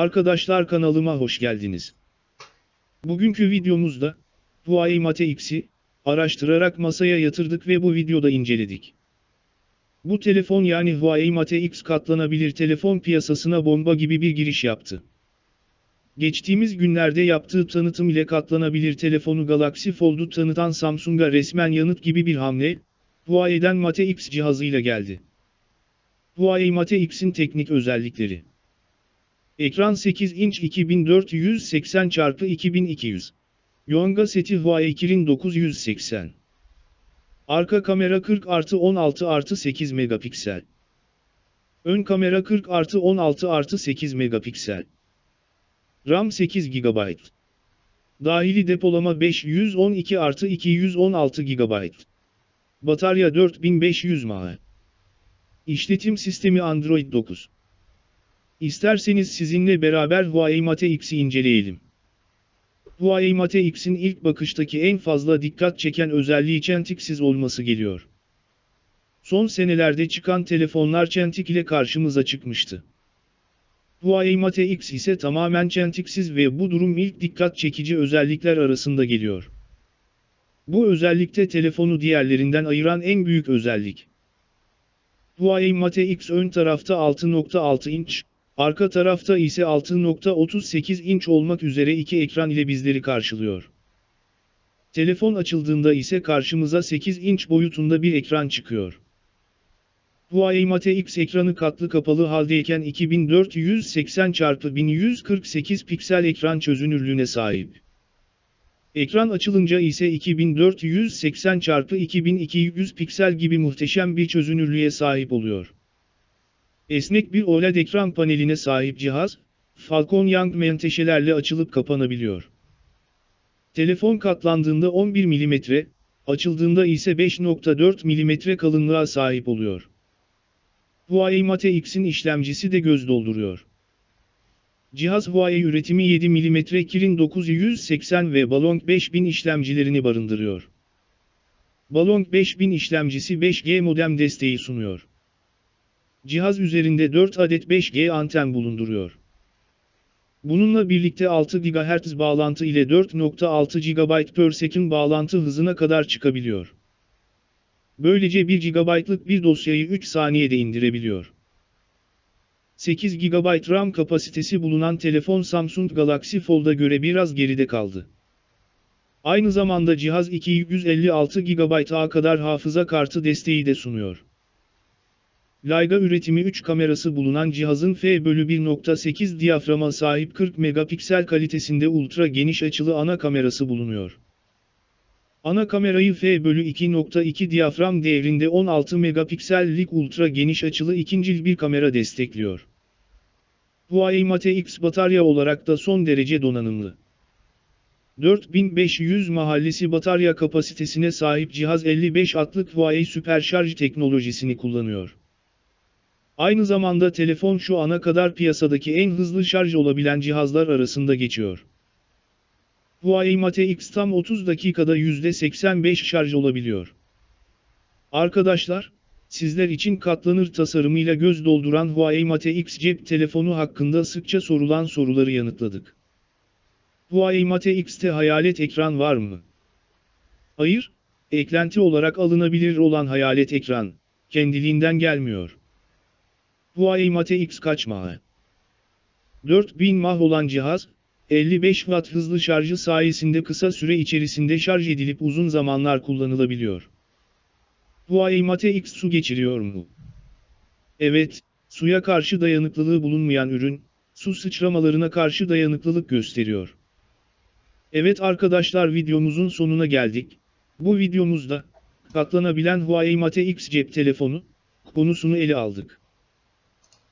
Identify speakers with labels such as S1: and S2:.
S1: Arkadaşlar kanalıma hoş geldiniz. Bugünkü videomuzda Huawei Mate X'i araştırarak masaya yatırdık ve bu videoda inceledik. Bu telefon yani Huawei Mate X katlanabilir telefon piyasasına bomba gibi bir giriş yaptı. Geçtiğimiz günlerde yaptığı tanıtım ile katlanabilir telefonu Galaxy Fold'u tanıtan Samsung'a resmen yanıt gibi bir hamle, Huawei'den Mate X cihazıyla geldi. Huawei Mate X'in teknik özellikleri Ekran 8 inç 2480 x 2200. Yonga seti Huawei Kirin 980. Arka kamera 40 artı 16 artı 8 megapiksel. Ön kamera 40 artı 16 artı 8 megapiksel. RAM 8 GB. Dahili depolama 512 artı 216 GB. Batarya 4500 mAh. İşletim sistemi Android 9. İsterseniz sizinle beraber Huawei Mate X'i inceleyelim. Huawei Mate X'in ilk bakıştaki en fazla dikkat çeken özelliği çentiksiz olması geliyor. Son senelerde çıkan telefonlar çentik ile karşımıza çıkmıştı. Huawei Mate X ise tamamen çentiksiz ve bu durum ilk dikkat çekici özellikler arasında geliyor. Bu özellikte telefonu diğerlerinden ayıran en büyük özellik. Huawei Mate X ön tarafta 6.6 inç, arka tarafta ise 6.38 inç olmak üzere iki ekran ile bizleri karşılıyor. Telefon açıldığında ise karşımıza 8 inç boyutunda bir ekran çıkıyor. Huawei Mate X ekranı katlı kapalı haldeyken 2480 x 1148 piksel ekran çözünürlüğüne sahip. Ekran açılınca ise 2480 x 2200 piksel gibi muhteşem bir çözünürlüğe sahip oluyor. Esnek bir OLED ekran paneline sahip cihaz, Falcon Young menteşelerle açılıp kapanabiliyor. Telefon katlandığında 11 mm, açıldığında ise 5.4 mm kalınlığa sahip oluyor. Huawei Mate X'in işlemcisi de göz dolduruyor. Cihaz Huawei üretimi 7 mm Kirin 980 ve Balong 5000 işlemcilerini barındırıyor. Balong 5000 işlemcisi 5G modem desteği sunuyor. Cihaz üzerinde 4 adet 5G anten bulunduruyor. Bununla birlikte 6 GHz bağlantı ile 4.6 GB per second bağlantı hızına kadar çıkabiliyor. Böylece 1 GB'lık bir dosyayı 3 saniyede indirebiliyor. 8 GB RAM kapasitesi bulunan telefon Samsung Galaxy Fold'a göre biraz geride kaldı. Aynı zamanda cihaz 256 GB'a kadar hafıza kartı desteği de sunuyor. Leica üretimi 3 kamerası bulunan cihazın f/1.8 diyaframa sahip 40 megapiksel kalitesinde ultra geniş açılı ana kamerası bulunuyor. Ana kamerayı f/2.2 diyafram değerinde 16 megapiksellik ultra geniş açılı ikincil bir kamera destekliyor. Huawei Mate X batarya olarak da son derece donanımlı. 4500 mahallesi batarya kapasitesine sahip cihaz 55 wattlık Huawei süperşarj teknolojisini kullanıyor. Aynı zamanda telefon şu ana kadar piyasadaki en hızlı şarj olabilen cihazlar arasında geçiyor. Huawei Mate X tam 30 dakikada %85 şarj olabiliyor. Arkadaşlar, sizler için katlanır tasarımıyla göz dolduran Huawei Mate X cep telefonu hakkında sıkça sorulan soruları yanıtladık. Huawei Mate X'te hayalet ekran var mı? Hayır, eklenti olarak alınabilir olan hayalet ekran, kendiliğinden gelmiyor. Huawei Mate X kaç mAh? 4000 mAh olan cihaz, 55 Watt hızlı şarjı sayesinde kısa süre içerisinde şarj edilip uzun zamanlar kullanılabiliyor. Huawei Mate X su geçiriyor mu? Evet, suya karşı dayanıklılığı bulunmayan ürün, su sıçramalarına karşı dayanıklılık gösteriyor. Evet arkadaşlar videomuzun sonuna geldik. Bu videomuzda, katlanabilen Huawei Mate X cep telefonu, konusunu ele aldık.